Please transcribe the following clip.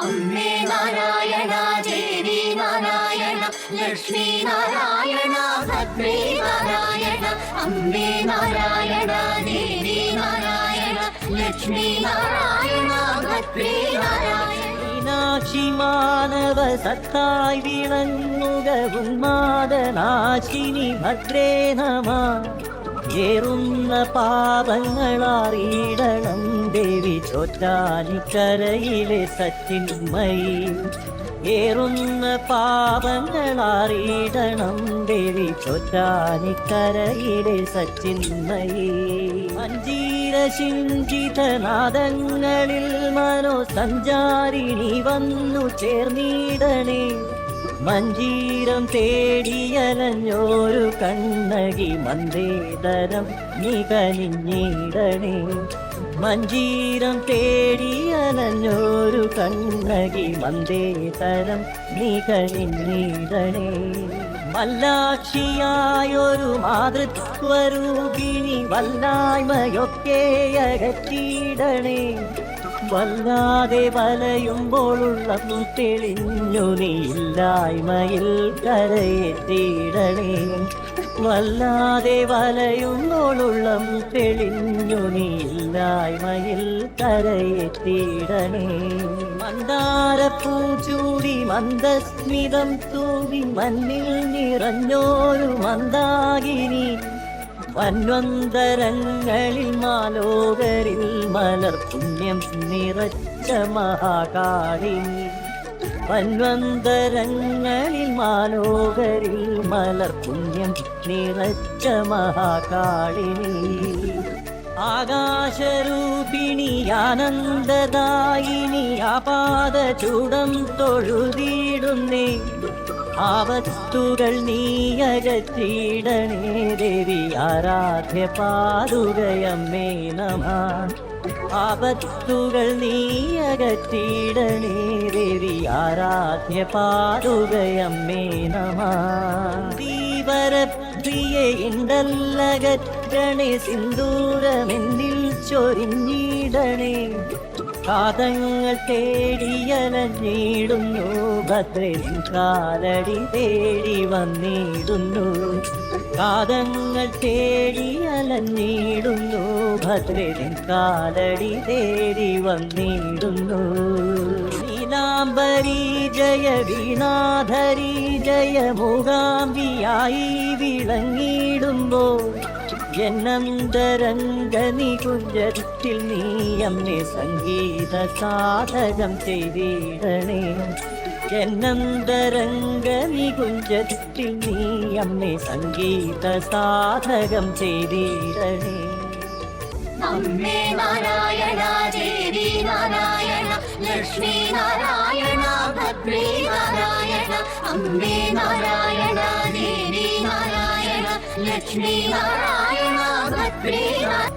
അമ്മേ നാരായണ ദേവി നാരായണ ലക്ഷ്മി നാരായണ ഭദ്രേ നാരായണ അമ്മേ നാരായണ ദേവി നാരായണ ലക്ഷ്മി നാരായണ ഭദ്രേ നാരായണ. മീനാക്ഷി മാനവ സത്തായി വിളങ്ങുക ഉന്മാദനാശിനി ഭദ്രേ നമ. ഏറുന്ന പാപങ്ങളറിയിടണം ചോറ്റാനിക്കരയിലെ സച്ചിന്മൈ ഏറുന്ന പാപങ്ങളറിയിടണം ദേവി. ചോറ്റാനിക്കരയിലെ സച്ചിന്മൈ മഞ്ജീര ശിഞ്ചിതനാദങ്ങളിൽ മനോസഞ്ചാരിണി വന്നു ചേർന്നിടണേ. മഞ്ജീരം തേടിയലഞ്ഞോരു കണ്ണകി മന്ദേതരം നികനിഞ്ഞിടണേ. മഞ്ജീരം തേടിയലഞ്ഞോരു കണ്ണകി മന്ദേതരം നികനിഞ്ഞിടണേ. മല്ലാക്ഷിയായൊരു മാതൃത്വരൂപിണി വല്ലായ്മയൊക്കെ അകറ്റിയിടണേ. വല്ലാതെ വലയുമ്പോഴുള്ള തെളിഞ്ഞു നീല്ലായ്മയിൽ കരയെത്തിയിടണേ വല്ലാതെ വലയുമ്പോഴുള്ള തെളിഞ്ഞു നീല്ലായ്മയിൽ കരയെത്തിയിടണേ മന്ദാരപ്പൂ ചൂടി മന്ദസ്മിതം തൂവി മണ്ണിൽ നിറഞ്ഞോരു മന്ദാകിനി വന്വന്തരങ്ങളിൽ മാലോകരിൽ മലർ പുണ്യം നിറച്ച മഹാകാളി വന്വന്തരങ്ങളിൽ മാലോകരിൽ മലർ പുണ്യം നിറച്ച മഹാകാളിനി ആകാശരൂപിണി ആനന്ദദായിനി ആപാദ ചൂടം തൊഴുതിയിടുന്നേ ആവത്തുകൾ നീയകറ്റിടണേ ദേവി ആരാധ്യ പാതുകയമ്മേ നമ. ആപത്തുകൾ നീയകറ്റിടണേ ദേവി ആരാധ്യ പാതുകയമ്മേ നമ. ദീപരപ്രിയ ഇണ്ടല്ലകറ്റണേ സിന്ദൂരമെന്നിൽ ചൊരിഞ്ഞിടണേ. കാതങ്ങൾ തേടിയലഞ്ഞിടുന്നു ഭദ്രൻ കാലടി തേടി വന്നിടുന്നു. കാതങ്ങൾ തേടിയലഞ്ഞിടുന്നു ഭദ്രൻ കാലടി തേടി വന്നിടുന്നു. നീലാംബരി ജയ വീണാധരി ജയ മൂകാംബിയായി വിളങ്ങിടുമ്പോൾ എന്നന്തരംഗനി കുഞ്ചത്തിൽ നീ അമ്മേ സംഗീത സാധകം ചെയ്തിടണേ എന്നന്തരംഗനി കുഞ്ചത്തിൽ നീ അമ്മേ സംഗീത സാധകം ചെയ്തിടണേ അമ്മേ നാരായണ ദേവി നാരായണ ലക്ഷ്മി നാരായണ ഭദ്രേ നാരായണ അമ്മേ നാരായണ ദേവി നാരായണ लक्ष्मी नारायण भक्ति